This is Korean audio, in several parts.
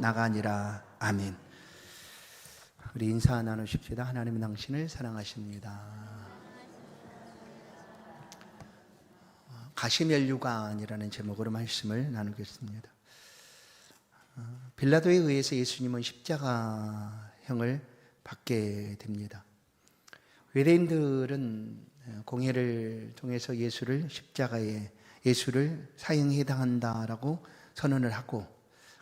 나가니라. 아멘. 우리 인사 나누십시다. 하나님은 당신을 사랑하십니다. 가시면류관이라는 제목으로 말씀을 나누겠습니다. 어, 빌라도에 의해서 예수님은 십자가형을 받게 됩니다. 외래인들은 공회를 통해서 예수를 십자가에 예수를 사형해 당한다라고 선언을 하고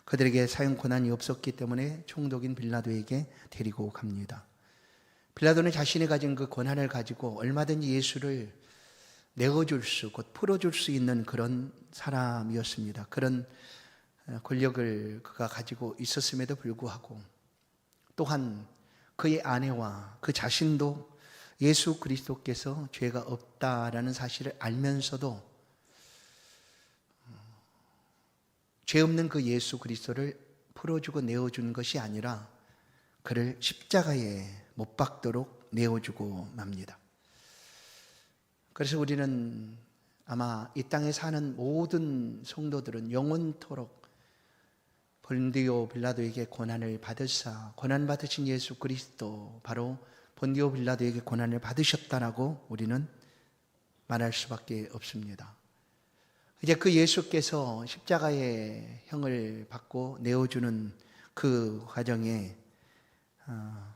그들에게 사형 권한이 없었기 때문에 총독인 빌라도에게 데리고 갑니다. 빌라도는 자신이 가진 그 권한을 가지고 얼마든지 예수를 내어줄 수, 곧 풀어줄 수 있는 그런 사람이었습니다. 그런 권력을 그가 가지고 있었음에도 불구하고 또한 그의 아내와 그 자신도 예수 그리스도께서 죄가 없다라는 사실을 알면서도 죄 없는 그 예수 그리스도를 풀어주고 내어준 것이 아니라 그를 십자가에 못 박도록 내어주고 맙니다. 그래서 우리는 아마 이 땅에 사는 모든 성도들은 영원토록 본디오 빌라도에게 고난을 받으사 고난 받으신 예수 그리스도 바로 본디오 빌라도에게 고난을 받으셨다라고 우리는 말할 수밖에 없습니다. 이제 그 예수께서 십자가의 형을 받고 내어주는 그 과정에 어,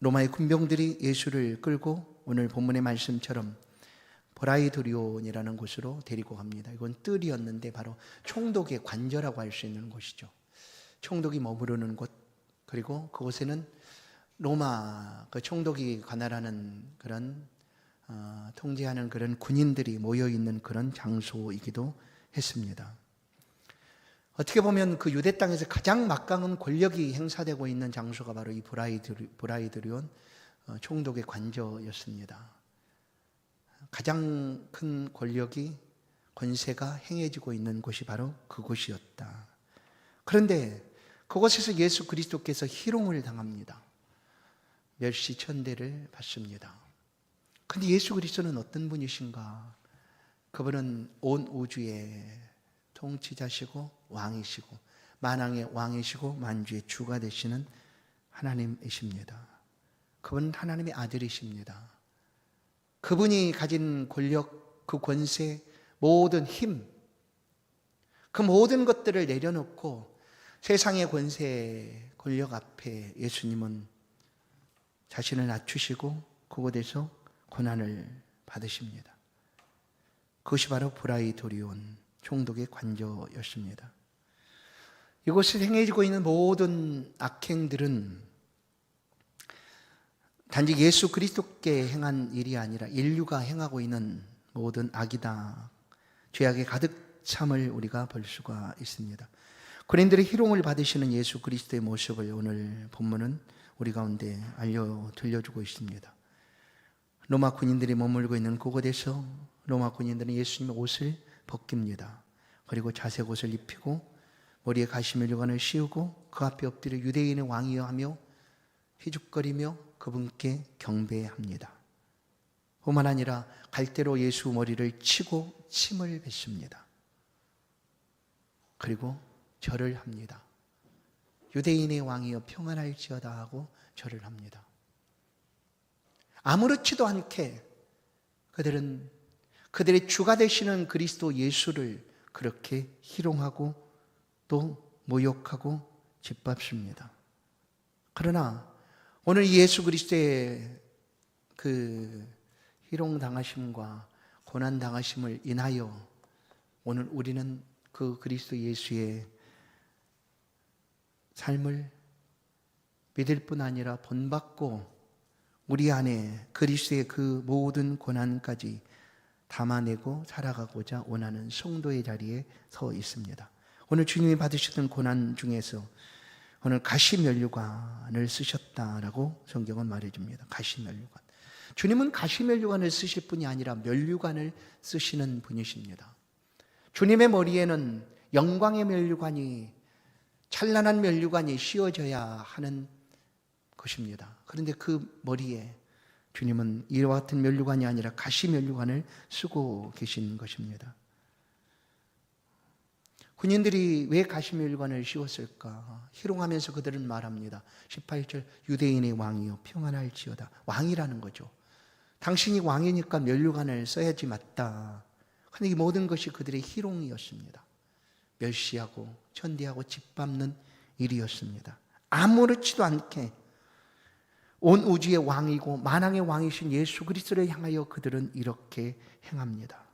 로마의 군병들이 예수를 끌고 오늘 본문의 말씀처럼 보라이드리온이라는 곳으로 데리고 갑니다. 이건 뜰이었는데 바로 총독의 관저라고 할 수 있는 곳이죠. 총독이 머무르는 곳 그리고 그곳에는 로마 그 총독이 관할하는 그런 어, 통제하는 그런 군인들이 모여 있는 그런 장소이기도 했습니다. 어떻게 보면 그 유대 땅에서 가장 막강한 권력이 행사되고 있는 장소가 바로 이 브라이드리, 브라이드리온 어, 총독의 관저였습니다. 가장 큰 권력이 권세가 행해지고 있는 곳이 바로 그곳이었다. 그런데 그곳에서 예수 그리스도께서 희롱을 당합니다. 멸시 천대를 받습니다. 근데 예수 그리스도는 어떤 분이신가? 그분은 온 우주의 통치자시고 왕이시고 만왕의 왕이시고 만주의 주가 되시는 하나님이십니다. 그분은 하나님의 아들이십니다. 그분이 가진 권력, 그 권세, 모든 힘, 그 모든 것들을 내려놓고 세상의 권세, 권력 앞에 예수님은 자신을 낮추시고 그곳에서 고난을 받으십니다. 그것이 바로 브라이도리온 총독의 관저였습니다. 이곳에 행해지고 있는 모든 악행들은 단지 예수 그리스도께 행한 일이 아니라 인류가 행하고 있는 모든 악이다. 죄악에 가득 참을 우리가 볼 수가 있습니다. 그린들의 희롱을 받으시는 예수 그리스도의 모습을 오늘 본문은 우리 가운데 알려 들려주고 있습니다. 로마 군인들이 머물고 있는 그곳에서 로마 군인들은 예수님의 옷을 벗깁니다. 그리고 자색 옷을 입히고 머리에 가시멜류관을 씌우고 그 앞에 엎드려 유대인의 왕이여 하며 휘죽거리며 그분께 경배합니다. 뿐만 아니라 갈대로 예수 머리를 치고 침을 뱉습니다. 그리고 절을 합니다. 유대인의 왕이여 평안할지어다 하고 절을 합니다. 아무렇지도 않게 그들은 그들의 주가 되시는 그리스도 예수를 그렇게 희롱하고 또 모욕하고 짓밟습니다. 그러나 오늘 예수 그리스도의 그 희롱 당하심과 고난 당하심을 인하여 오늘 우리는 그 그리스도 예수의 삶을 믿을 뿐 아니라 본받고 우리 안에 그리스도의 그 모든 고난까지 담아내고 살아가고자 원하는 성도의 자리에 서 있습니다. 오늘 주님이 받으셨던 고난 중에서 오늘 가시면류관을 쓰셨다라고 성경은 말해줍니다. 가시면류관. 주님은 가시면류관을 쓰실 분이 아니라 면류관을 쓰시는 분이십니다. 주님의 머리에는 영광의 면류관이 찬란한 면류관이 씌워져야 하는 것입니다. 그런데 그 머리에 주님은 이와 같은 면류관이 아니라 가시 면류관을 쓰고 계신 것입니다. 군인들이 왜 가시멜관을 씌웠을까? 희롱하면서 그들은 말합니다. 18절 유대인의 왕이요 평안할지어다. 왕이라는 거죠. 당신이 왕이니까 면류관을 써야지 맞다. 근데 이 모든 것이 그들의 희롱이었습니다. 멸시하고 천대하고 짓밟는 일이었습니다. 아무렇지도 않게 온 우주의 왕이고 만왕의 왕이신 예수 그리스도를 향하여 그들은 이렇게 행합니다.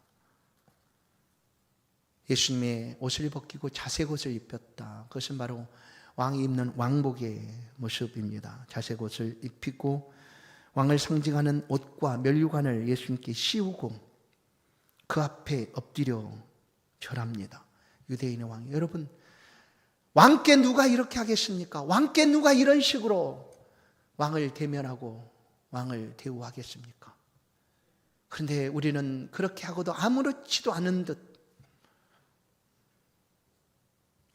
예수님의 옷을 벗기고 자색 옷을 입혔다. 그것은 바로 왕이 입는 왕복의 모습입니다. 자색 옷을 입히고 왕을 상징하는 옷과 면류관을 예수님께 씌우고 그 앞에 엎드려 절합니다. 유대인의 왕이 여러분 왕께 누가 이렇게 하겠습니까? 왕께 누가 이런 식으로 왕을 대면하고 왕을 대우하겠습니까? 그런데 우리는 그렇게 하고도 아무렇지도 않은 듯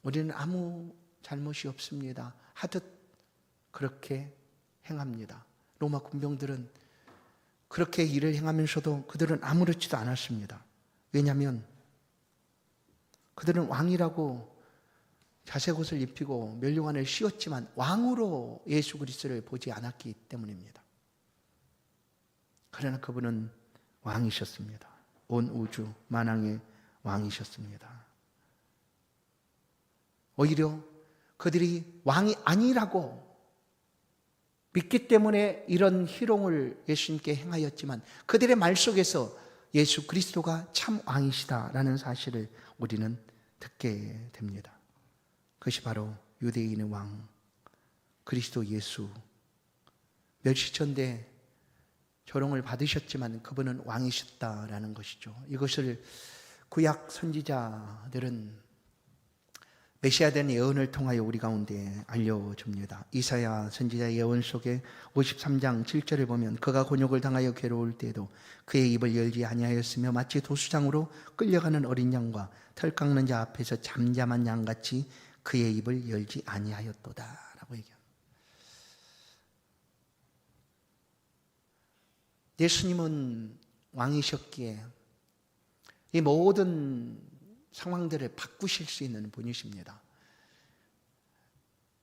우리는 아무 잘못이 없습니다. 하듯 그렇게 행합니다. 로마 군병들은 그렇게 일을 행하면서도 그들은 아무렇지도 않았습니다. 왜냐하면 그들은 왕이라고 자색 옷을 입히고 멸류관을 씌웠지만 왕으로 예수 그리스도를 보지 않았기 때문입니다. 그러나 그분은 왕이셨습니다. 온 우주 만왕의 왕이셨습니다. 오히려 그들이 왕이 아니라고 믿기 때문에 이런 희롱을 예수님께 행하였지만 그들의 말 속에서 예수 그리스도가 참 왕이시다라는 사실을 우리는 듣게 됩니다. 그것이 바로 유대인의 왕 그리스도 예수 멸시천대 조롱을 받으셨지만 그분은 왕이셨다라는 것이죠. 이것을 구약 선지자들은 메시아에 대한 예언을 통하여 우리 가운데 알려줍니다. 이사야 선지자 예언 속에 53장 7절을 보면 그가 곤욕을 당하여 괴로울 때에도 그의 입을 열지 아니하였으며 마치 도수장으로 끌려가는 어린 양과 털 깎는 자 앞에서 잠잠한 양같이 그의 입을 열지 아니하였도다라고 얘기합니다. 예수님은 왕이셨기에 이 모든 상황들을 바꾸실 수 있는 분이십니다.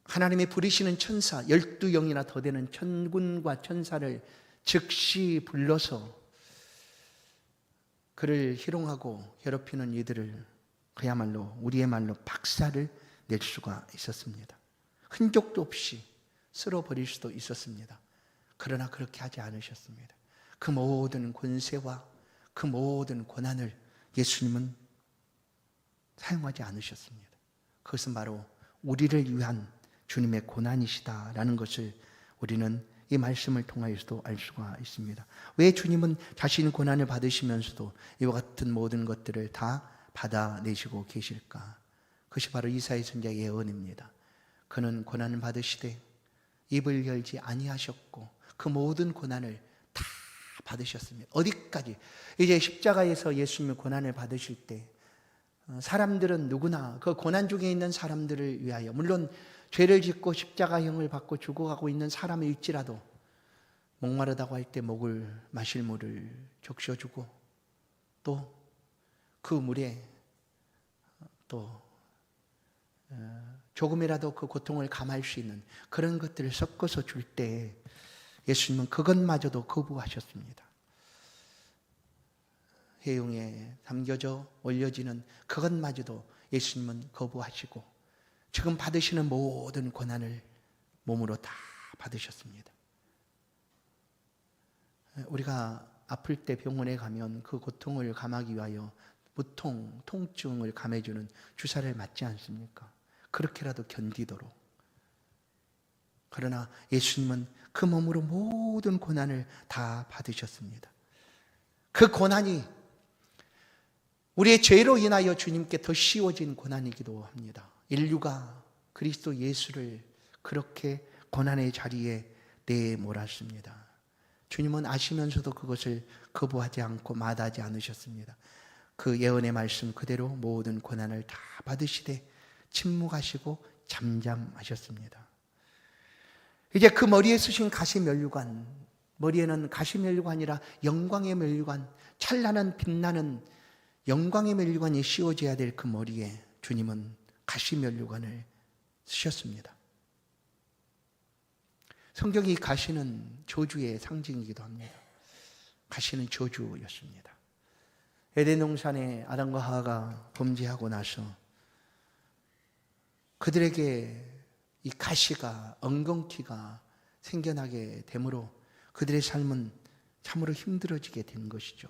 하나님의 부리시는 천사, 열두 영이나 더 되는 천군과 천사를 즉시 불러서 그를 희롱하고 괴롭히는 이들을 그야말로 우리의 말로 박살을 낼 수가 있었습니다. 흔적도 없이 쓸어버릴 수도 있었습니다. 그러나 그렇게 하지 않으셨습니다. 그 모든 권세와 그 모든 권한을 예수님은 사용하지 않으셨습니다. 그것은 바로 우리를 위한 주님의 고난이시다라는 것을 우리는 이 말씀을 통하여서도 알 수가 있습니다. 왜 주님은 자신의 고난을 받으시면서도 이와 같은 모든 것들을 다 받아내시고 계실까? 그것이 바로 이사의 선자 예언입니다. 그는 고난을 받으시되 입을 열지 아니하셨고 그 모든 고난을 다 받으셨습니다. 어디까지? 이제 십자가에서 예수님의 고난을 받으실 때 어, 사람들은 누구나 그 고난 중에 있는 사람들을 위하여 물론 죄를 짓고 십자가형을 받고 죽어가고 있는 사람일지라도 목마르다고 할 때 목을 마실 물을 적셔주고 또 그 물에 또 어, 조금이라도 그 고통을 감할 수 있는 그런 것들을 섞어서 줄 때 예수님은 그것마저도 거부하셨습니다. 해용에 담겨져 올려지는 그것마저도 예수님은 거부하시고 지금 받으시는 모든 고난을 몸으로 다 받으셨습니다. 우리가 아플 때 병원에 가면 그 고통을 감하기 위하여 무통, 통증을 감해주는 주사를 맞지 않습니까? 그렇게라도 견디도록. 그러나 예수님은 그 몸으로 모든 고난을 다 받으셨습니다. 그 고난이 우리의 죄로 인하여 주님께 더 씌워진 고난이기도 합니다. 인류가 그리스도 예수를 그렇게 고난의 자리에 내몰았습니다. 주님은 아시면서도 그것을 거부하지 않고 마다하지 않으셨습니다. 그 예언의 말씀 그대로 모든 고난을 다 받으시되 침묵하시고 잠잠하셨습니다. 이제 그 머리에 쓰신 가시 멸류관, 머리에는 가시 멸류관이라 영광의 멸류관, 찬란한 빛나는 영광의 멸류관이 씌워져야 될 그 머리에 주님은 가시면류관을 쓰셨습니다. 성경이 가시는 저주의 상징이기도 합니다. 가시는 저주였습니다. 에덴 동산에 아담과 하와가 범죄하고 나서 그들에게 이 가시가 엉겅퀴가 생겨나게 되므로 그들의 삶은 참으로 힘들어지게 된 것이죠.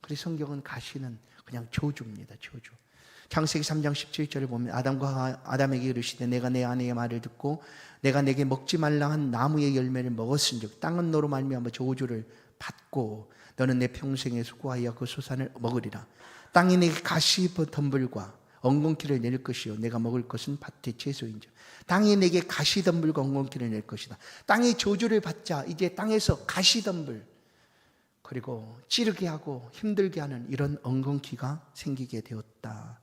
그래서 성경은 가시는 그냥 저주입니다. 저주. 창세기 3장 17절을 보면 아담과 아담에게 이르시되 내가 내 아내의 말을 듣고 내가 내게 먹지 말라 한 나무의 열매를 먹었은즉 땅은 너로 말미암아 저주를 받고 너는 내 평생에 수고하여 그 소산을 먹으리라 땅이 내게 가시 덤불과 엉겅퀴를 낼 것이요 내가 먹을 것은 밭의 채소인지 땅이 내게 가시 덤불과 엉겅퀴를 낼 것이다 땅이 저주를 받자 이제 땅에서 가시 덤불 그리고 찌르게 하고 힘들게 하는 이런 엉겅퀴가 생기게 되었다.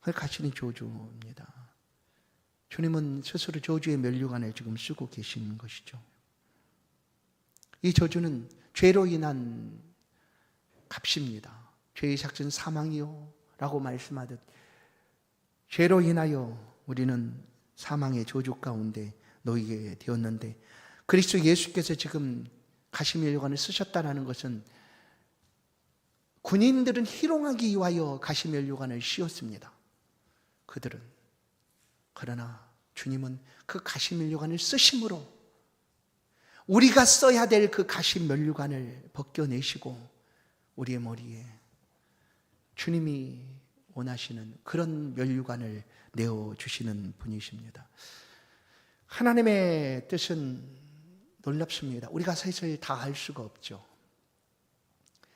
그걸 가시는 저주입니다. 주님은 스스로 저주의 면류관을 지금 쓰고 계시는 것이죠. 이 저주는 죄로 인한 값입니다. 죄의 삭은 사망이요. 라고 말씀하듯 죄로 인하여 우리는 사망의 저주 가운데 놓이게 되었는데 그리스도 예수께서 지금 가시면류관을 쓰셨다라는 것은 군인들은 희롱하기 위하여 가시면류관을 씌웠습니다. 그들은 그러나 주님은 그 가시면류관을 쓰심으로 우리가 써야 될 그 가시면류관을 벗겨내시고 우리의 머리에 주님이 원하시는 그런 면류관을 내어 주시는 분이십니다. 하나님의 뜻은 놀랍습니다. 우리가 사실 다할 수가 없죠.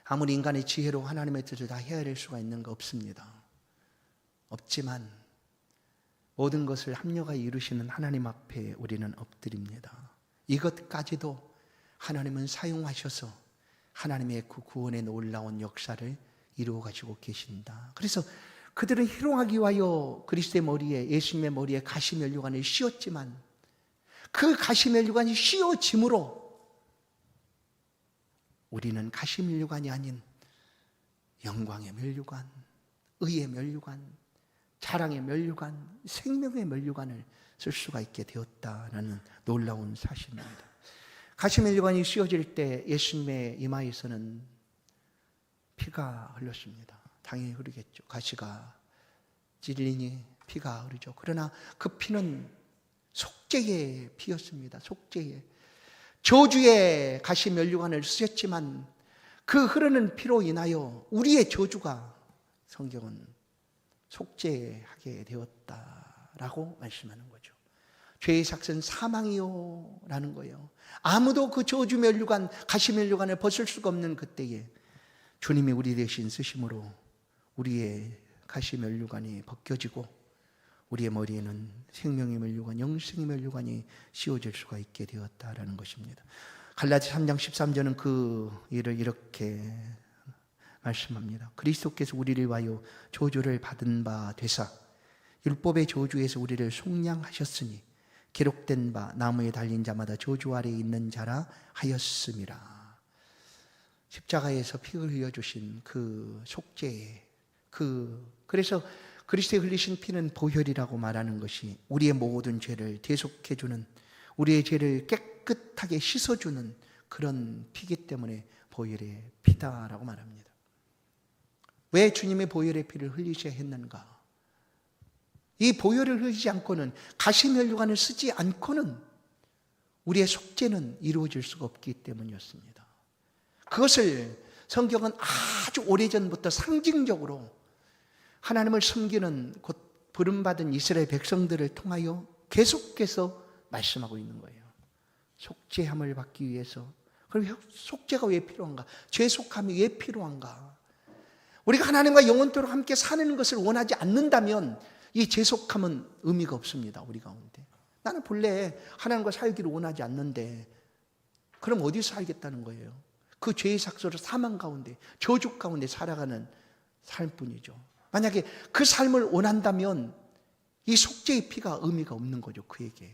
아무리 인간의 지혜로 하나님의 뜻을 다 헤아릴 수가 있는 거 없습니다. 없지만 모든 것을 합력하여 이루시는 하나님 앞에 우리는 엎드립니다. 이것까지도 하나님은 사용하셔서 하나님의 그 구원의 놀라운 역사를 이루어 가지고 계신다. 그래서 그들은 희롱하기 위하여 그리스도의 머리에 예수님의 머리에 가시 면류관을 씌웠지만 그 가시 면류관이 씌워짐으로 우리는 가시 면류관이 아닌 영광의 면류관, 의의 면류관, 자랑의 면류관, 생명의 면류관을 쓸 수가 있게 되었다라는 놀라운 사실입니다. 가시 면류관이 씌워질 때 예수님의 이마에서는 피가 흘렀습니다. 당연히 흐르겠죠. 가시가 찔리니 피가 흐르죠. 그러나 그 피는 속죄의 피였습니다. 속죄의 저주의 가시 면류관을 쓰셨지만 그 흐르는 피로 인하여 우리의 저주가 성경은 속죄하게 되었다라고 말씀하는 거죠. 죄의 삭은 사망이요라는 거예요. 아무도 그 저주 면류관 가시 면류관을 벗을 수가 없는 그때에 주님이 우리 대신 쓰심으로 우리의 가시 면류관이 벗겨지고 우리의 머리에는 생명의 면류관, 영생의 면류관이 씌워질 수가 있게 되었다라는 것입니다. 갈라디 3장 13절은 그 일을 이렇게 말씀합니다. 그리스도께서 우리를 위하여 저주를 받은 바 되사 율법의 저주에서 우리를 속량하셨으니 기록된 바 나무에 달린 자마다 저주 아래 있는 자라 하였음이라. 십자가에서 피를 흘려 주신 그 속죄의 그 그래서 그리스도의 흘리신 피는 보혈이라고 말하는 것이 우리의 모든 죄를 대속해 주는 우리의 죄를 깨끗하게 씻어 주는 그런 피기 때문에 보혈의 피다라고 말합니다. 왜 주님의 보혈의 피를 흘리셔야 했는가? 이 보혈을 흘리지 않고는 가시면류관을 쓰지 않고는 우리의 속죄는 이루어질 수가 없기 때문이었습니다. 그것을 성경은 아주 오래전부터 상징적으로 하나님을 섬기는 곧 부름받은 이스라엘 백성들을 통하여 계속해서 말씀하고 있는 거예요. 속죄함을 받기 위해서. 그럼 속죄가 왜 필요한가? 죄속함이 왜 필요한가? 우리가 하나님과 영원토록 함께 사는 것을 원하지 않는다면 이 죄속함은 의미가 없습니다. 우리 가운데. 나는 본래 하나님과 살기를 원하지 않는데 그럼 어디서 살겠다는 거예요? 그 죄의 삭소로 사망 가운데 저주 가운데 살아가는 삶뿐이죠. 만약에 그 삶을 원한다면 이 속죄의 피가 의미가 없는 거죠. 그에게.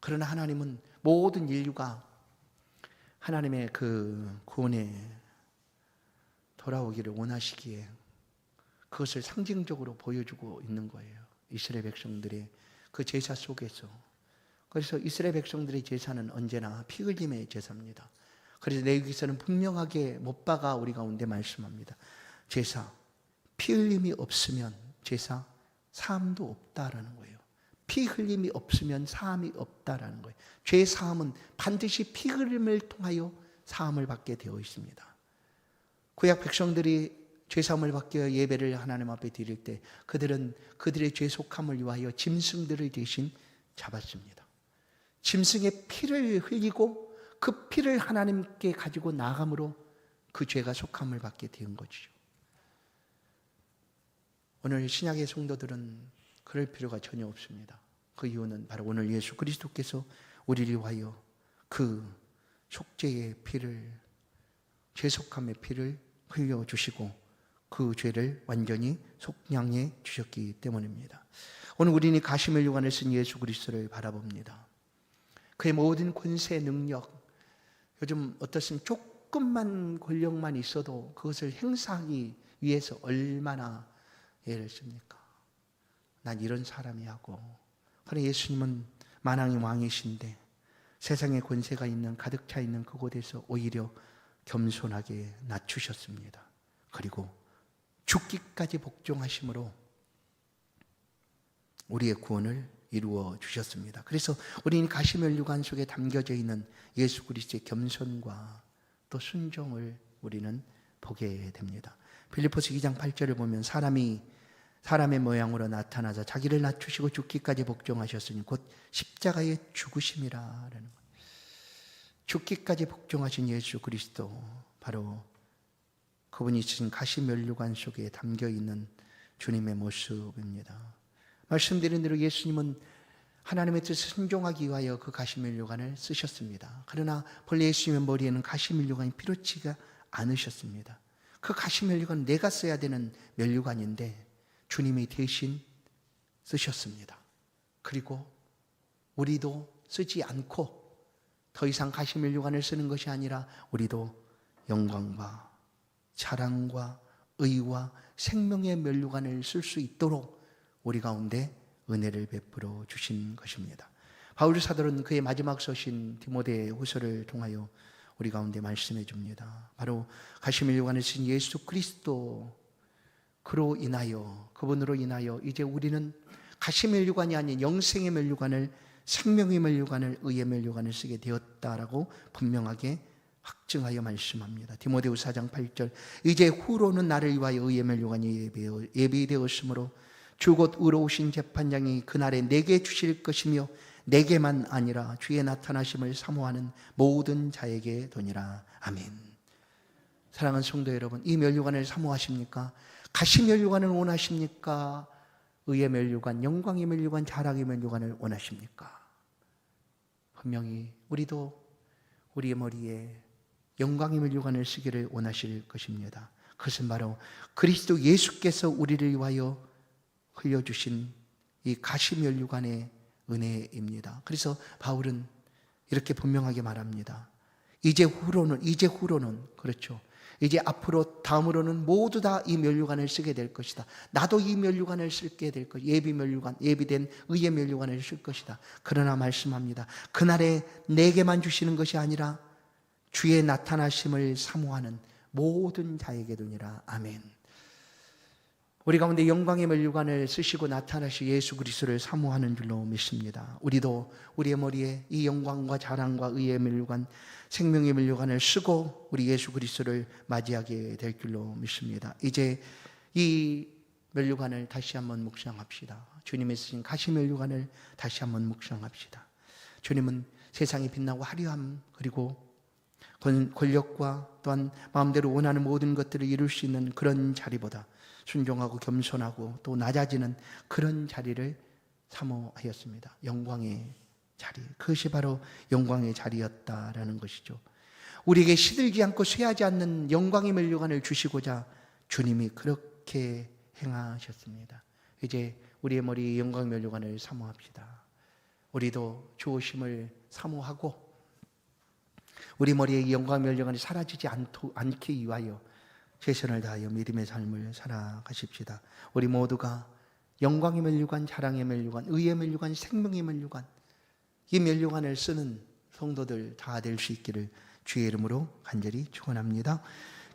그러나 하나님은 모든 인류가 하나님의 그 구원에 돌아오기를 원하시기에 그것을 상징적으로 보여주고 있는 거예요. 이스라엘 백성들의 그 제사 속에서. 그래서 이스라엘 백성들의 제사는 언제나 피 흘림의 제사입니다. 그래서 레위기서는 분명하게 못 박아 우리 가운데 말씀합니다. 제사 피 흘림이 없으면 제사 사함도 없다라는 거예요. 피 흘림이 없으면 사함이 없다라는 거예요. 죄 사함은 반드시 피 흘림을 통하여 사함을 받게 되어 있습니다. 구약 백성들이 죄 사함을 받게 예배를 하나님 앞에 드릴 때 그들은 그들의 죄 속함을 위하여 짐승들을 대신 잡았습니다. 짐승의 피를 흘리고 그 피를 하나님께 가지고 나감으로 그 죄가 속함을 받게 된 것이죠. 오늘 신약의 성도들은 그럴 필요가 전혀 없습니다. 그 이유는 바로 오늘 예수 그리스도께서 우리를 위하여 그 속죄의 피를 죄속함의 피를 흘려 주시고 그 죄를 완전히 속량해 주셨기 때문입니다. 오늘 우리는 가시멜 요관을 쓴 예수 그리스도를 바라봅니다. 그의 모든 권세 능력 요즘 어떻습니까? 조금만 권력만 있어도 그것을 행사하기 위해서 얼마나 애를 씁니까? 난 이런 사람이 하고 그래 예수님은 만왕의 왕이신데 세상에 권세가 있는 가득 차 있는 그곳에서 오히려 겸손하게 낮추셨습니다. 그리고 죽기까지 복종하심으로 우리의 구원을 이루어 주셨습니다. 그래서 우리는 가시멜류관 속에 담겨져 있는 예수 그리스도의 겸손과 또 순종을 우리는 보게 됩니다. 빌리포스 2장 8절을 보면 사람이 사람의 모양으로 나타나서 자기를 낮추시고 죽기까지 복종하셨으니 곧 십자가의 죽으심이라는 것. 죽기까지 복종하신 예수 그리스도 바로 그분이 지금 가시면류관 속에 담겨 있는 주님의 모습입니다. 말씀드린 대로 예수님은 하나님의 뜻을 순종하기 위하여 그 가시면류관을 쓰셨습니다. 그러나 본래 예수님의 머리에는 가시면류관이 필요치가 않으셨습니다. 그 가시 면류관 내가 써야 되는 면류관인데 주님이 대신 쓰셨습니다. 그리고 우리도 쓰지 않고 더 이상 가시 면류관을 쓰는 것이 아니라 우리도 영광과 자랑과 의와 생명의 면류관을 쓸 수 있도록 우리 가운데 은혜를 베풀어 주신 것입니다. 바울 사도는 그의 마지막 서신 디모데 후서를 통하여 우리 가운데 말씀해 줍니다. 바로 가시멜류관을 쓴 예수 그리스도 그로 인하여 그분으로 인하여 이제 우리는 가시의 멸류관이 아닌 영생의 멸류관을 생명의 멸류관을 의의 멸류관을 쓰게 되었다라고 분명하게 확증하여 말씀합니다. 디모데후 4장 8절 이제 후로는 나를 위하여 의의 멸류관이 예비되었으므로 주곧 의로우신 재판장이 그날에 내게 주실 것이며 내게만 아니라 주의 나타나심을 사모하는 모든 자에게 도니라. 아멘. 사랑하는 성도 여러분, 이 멸류관을 사모하십니까? 가시 멸류관을 원하십니까? 의의 멸류관, 영광의 멸류관, 자랑의 멸류관을 원하십니까? 분명히 우리도 우리의 머리에 영광의 멸류관을 쓰기를 원하실 것입니다. 그것은 바로 그리스도 예수께서 우리를 위하여 흘려주신 이 가시 멸류관의 은혜입니다. 그래서 바울은 이렇게 분명하게 말합니다. 이제 후로는, 이제 후로는, 그렇죠. 이제 앞으로 다음으로는 모두 다 이 면류관을 쓰게 될 것이다. 나도 이 면류관을 쓸게 될 것. 예비 면류관, 예비된 의의 면류관을 쓸 것이다. 그러나 말씀합니다. 그날에 내게만 주시는 것이 아니라 주의 나타나심을 사모하는 모든 자에게 도니라. 아멘. 우리 가운데 영광의 면류관을 쓰시고 나타나시 예수 그리스도를 사모하는 줄로 믿습니다. 우리도 우리의 머리에 이 영광과 자랑과 의의 면류관, 생명의 면류관을 쓰고 우리 예수 그리스도를 맞이하게 될 줄로 믿습니다. 이제 이 면류관을 다시 한번 묵상합시다. 주님의 쓰신 가시 면류관을 다시 한번 묵상합시다. 주님은 세상이 빛나고 화려함 그리고 권력과 또한 마음대로 원하는 모든 것들을 이룰 수 있는 그런 자리보다 순종하고 겸손하고 또 낮아지는 그런 자리를 사모하였습니다. 영광의 자리. 그것이 바로 영광의 자리였다라는 것이죠. 우리에게 시들지 않고 쇠하지 않는 영광의 멸류관을 주시고자 주님이 그렇게 행하셨습니다. 이제 우리의 머리 영광 멸류관을 사모합시다. 우리도 주오심을 사모하고 우리 머리에 영광 멸류관이 사라지지 않기 위하여 최선을 다하여 믿음의 삶을 살아가십시다. 우리 모두가 영광의 멸류관, 자랑의 멸류관, 의의 멸류관, 생명의 멸류관 이 멸류관을 쓰는 성도들 다 될 수 있기를 주의 이름으로 간절히 축원합니다.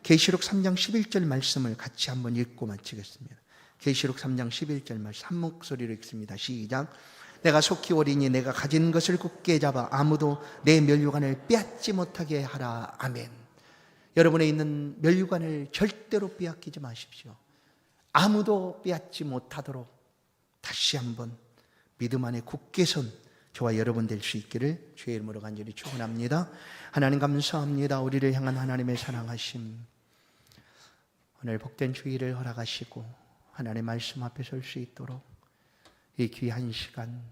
계시록 3장 11절 말씀을 같이 한번 읽고 마치겠습니다. 계시록 3장 11절 말씀 한 목소리로 읽습니다. 시작. 내가 속히 오리니 내가 가진 것을 굳게 잡아 아무도 내 멸류관을 빼앗지 못하게 하라. 아멘. 여러분의 있는 멸류관을 절대로 빼앗기지 마십시오. 아무도 빼앗지 못하도록 다시 한번 믿음 안에 굳게 선 저와 여러분 될 수 있기를 주의 이름으로 간절히 축원합니다. 하나님 감사합니다. 우리를 향한 하나님의 사랑하심. 오늘 복된 주의를 허락하시고 하나님의 말씀 앞에 설 수 있도록 이 귀한 시간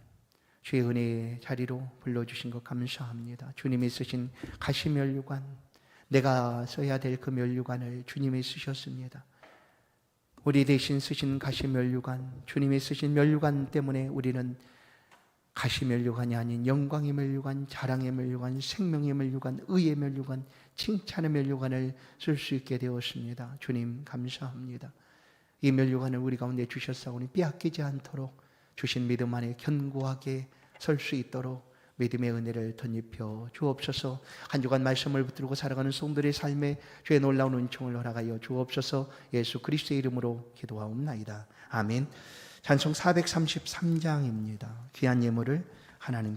주의 은혜의 자리로 불러주신 것 감사합니다. 주님이 쓰신 가시면류관 내가 써야 될 그 면류관을 주님이 쓰셨습니다. 우리 대신 쓰신 가시 면류관 주님이 쓰신 면류관 때문에 우리는 가시 면류관이 아닌 영광의 면류관, 자랑의 면류관, 생명의 면류관, 의의 면류관, 칭찬의 면류관을 쓸 수 있게 되었습니다. 주님 감사합니다. 이 면류관을 우리 가운데 주셨사오니 빼앗기지 않도록 주신 믿음 안에 견고하게 설 수 있도록 믿음의 은혜를 덧입혀 주옵소서 한 주간 말씀을 붙들고 살아가는 성들의 삶에 주의 놀라운 은총을 허락하여 주옵소서 예수 그리스도의 이름으로 기도하옵나이다. 아멘. 찬송 433장입니다. 귀한 예물을 하나님